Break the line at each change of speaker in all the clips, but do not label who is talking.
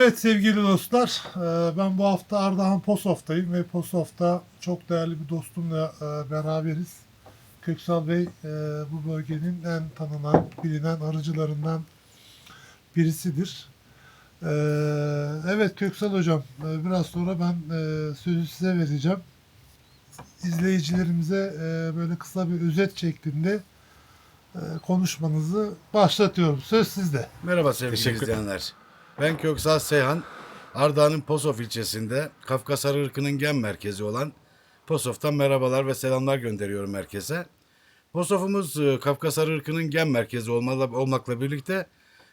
Evet sevgili dostlar, e, ben bu hafta Ardahan Posof'tayım ve Posof'ta çok değerli bir dostumla e, beraberiz. Köksal Bey e, bu bölgenin en tanınan, bilinen arıcılarından birisidir. Evet Köksal Hocam, biraz sonra ben sözü size vereceğim. İzleyicilerimize böyle kısa bir özet şeklinde konuşmanızı başlatıyorum. Söz sizde.
Merhaba sevgili
Teşekkür
izleyenler. Ben Köksal Seyhan. Ardahan'ın Posof ilçesinde Kafkas Arı ırkının gen merkezi olan Posof'tan merhabalar ve selamlar gönderiyorum herkese. Posof'umuz e, Kafkas Arı ırkının gen merkezi olmakla birlikte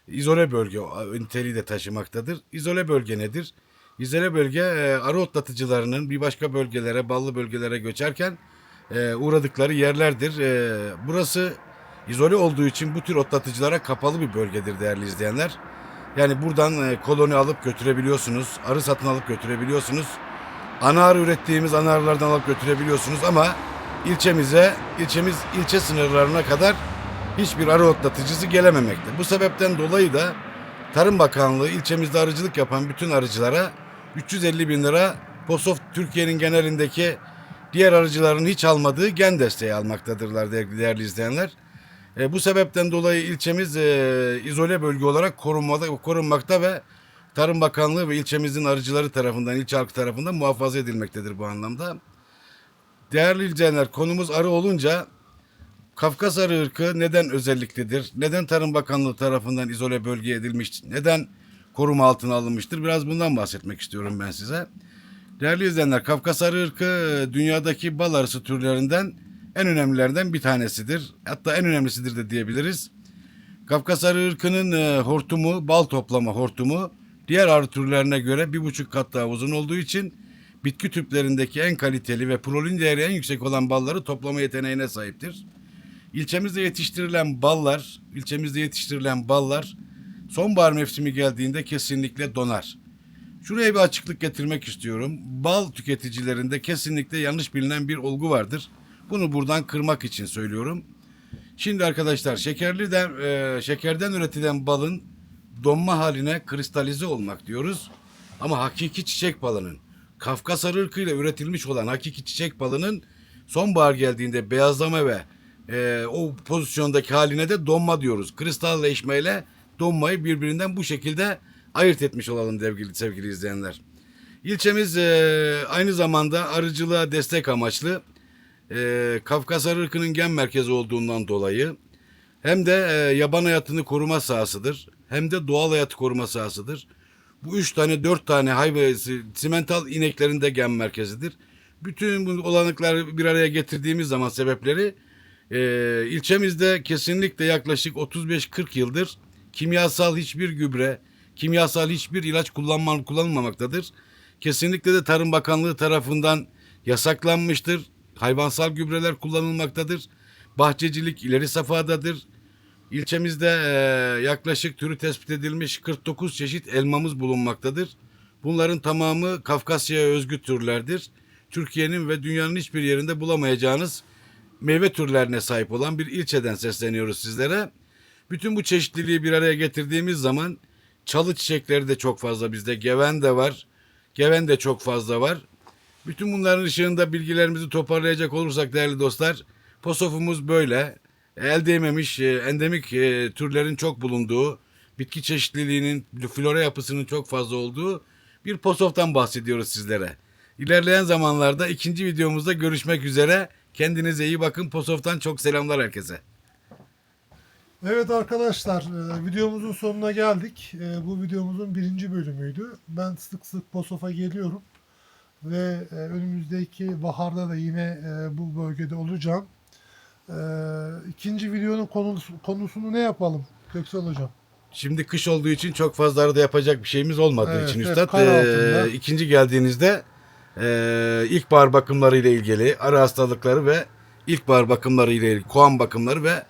izole bölge niteliği de taşımaktadır. İzole bölge nedir? İzole bölge e, arı otlatıcılarının bir başka bölgelere, ballı bölgelere göçerken e, uğradıkları yerlerdir. Burası izole olduğu için bu tür otlatıcılara kapalı bir bölgedir değerli izleyenler. Yani buradan e, koloni alıp götürebiliyorsunuz. Arı satın alıp götürebiliyorsunuz. Ana arı ürettiğimiz ana arılardan alıp götürebiliyorsunuz ama ilçemize, ilçemiz ilçe sınırlarına kadar hiçbir arı otlatıcısı gelememekte. Bu sebepten dolayı da Tarım Bakanlığı ilçemizde arıcılık yapan bütün arıcılara 350 bin lira POSOF Türkiye'nin genelindeki diğer arıcıların hiç almadığı gen desteği almaktadırlar değerli izleyenler. E, bu sebepten dolayı ilçemiz e, izole bölge olarak korunmada, korunmakta ve Tarım Bakanlığı ve ilçemizin arıcıları tarafından, ilçe halkı tarafından muhafaza edilmektedir bu anlamda. Değerli izleyenler konumuz arı olunca Kafkas arı ırkı neden özelliklidir? Neden Tarım Bakanlığı tarafından izole bölge edilmiş? Neden koruma altına alınmıştır? Biraz bundan bahsetmek istiyorum ben size. Değerli izleyenler, Kafkas arı ırkı e, dünyadaki bal arısı türlerinden en önemlilerden bir tanesidir. Hatta en önemlisidir de diyebiliriz. Kafkas arı ırkının e, hortumu, bal toplama hortumu diğer arı türlerine göre bir buçuk kat daha uzun olduğu için bitki tüplerindeki en kaliteli ve prolin değeri en yüksek olan balları toplama yeteneğine sahiptir. İlçemizde yetiştirilen ballar, ilçemizde yetiştirilen ballar sonbahar mevsimi geldiğinde kesinlikle donar. Şuraya bir açıklık getirmek istiyorum. Bal tüketicilerinde kesinlikle yanlış bilinen bir olgu vardır. Bunu buradan kırmak için söylüyorum. Şimdi arkadaşlar şekerliden e, şekerden üretilen balın donma haline kristalize olmak diyoruz. Ama hakiki çiçek balının Kafkas arı ırkıyla üretilmiş olan hakiki çiçek balının sonbahar geldiğinde beyazlama ve e, o pozisyondaki haline de donma diyoruz. Kristalleşmeyle donmayı birbirinden bu şekilde ayırt etmiş olalım sevgili, sevgili izleyenler. İlçemiz e, aynı zamanda arıcılığa destek amaçlı e, Kafkas Arı ırkının gen merkezi olduğundan dolayı hem de e, yaban hayatını koruma sahasıdır hem de doğal hayatı koruma sahasıdır. Bu üç tane dört tane hayvan simental ineklerin de gen merkezidir. Bütün bu olanakları bir araya getirdiğimiz zaman sebepleri e, ilçemizde kesinlikle yaklaşık 35-40 yıldır kimyasal hiçbir gübre, kimyasal hiçbir ilaç kullanma, kullanılmamaktadır. Kesinlikle de Tarım Bakanlığı tarafından yasaklanmıştır. Hayvansal gübreler kullanılmaktadır. Bahçecilik ileri safhadadır. İlçemizde e, yaklaşık türü tespit edilmiş 49 çeşit elmamız bulunmaktadır. Bunların tamamı Kafkasya'ya özgü türlerdir. Türkiye'nin ve dünyanın hiçbir yerinde bulamayacağınız meyve türlerine sahip olan bir ilçeden sesleniyoruz sizlere. Bütün bu çeşitliliği bir araya getirdiğimiz zaman çalı çiçekleri de çok fazla bizde. Geven de var. Geven de çok fazla var. Bütün bunların ışığında bilgilerimizi toparlayacak olursak değerli dostlar, posofumuz böyle. El değmemiş e, endemik e, türlerin çok bulunduğu, bitki çeşitliliğinin, flora yapısının çok fazla olduğu bir posoftan bahsediyoruz sizlere. İlerleyen zamanlarda ikinci videomuzda görüşmek üzere. Kendinize iyi bakın. Posof'tan çok selamlar herkese.
Evet arkadaşlar e, videomuzun sonuna geldik. Bu videomuzun birinci bölümüydü. Ben sık sık Posof'a geliyorum. Ve e, önümüzdeki baharda da yine e, bu bölgede olacağım. E, İkinci videonun konusu, konusunu ne yapalım Köksal Hocam?
Şimdi kış olduğu için çok fazla arada yapacak bir şeyimiz olmadığı
Evet,
için
evet,
Üstad eee, ikinci geldiğinizde eee ilkbahar bakımları ile ilgili arı hastalıkları ve ilkbahar bakımları ile ilgili koğan bakımları ve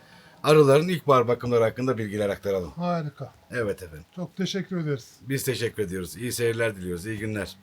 arıların ilkbahar bakımları hakkında bilgiler aktaralım.
Harika.
Evet efendim.
Çok teşekkür ederiz.
Biz teşekkür ediyoruz. İyi seyirler diliyoruz. İyi günler.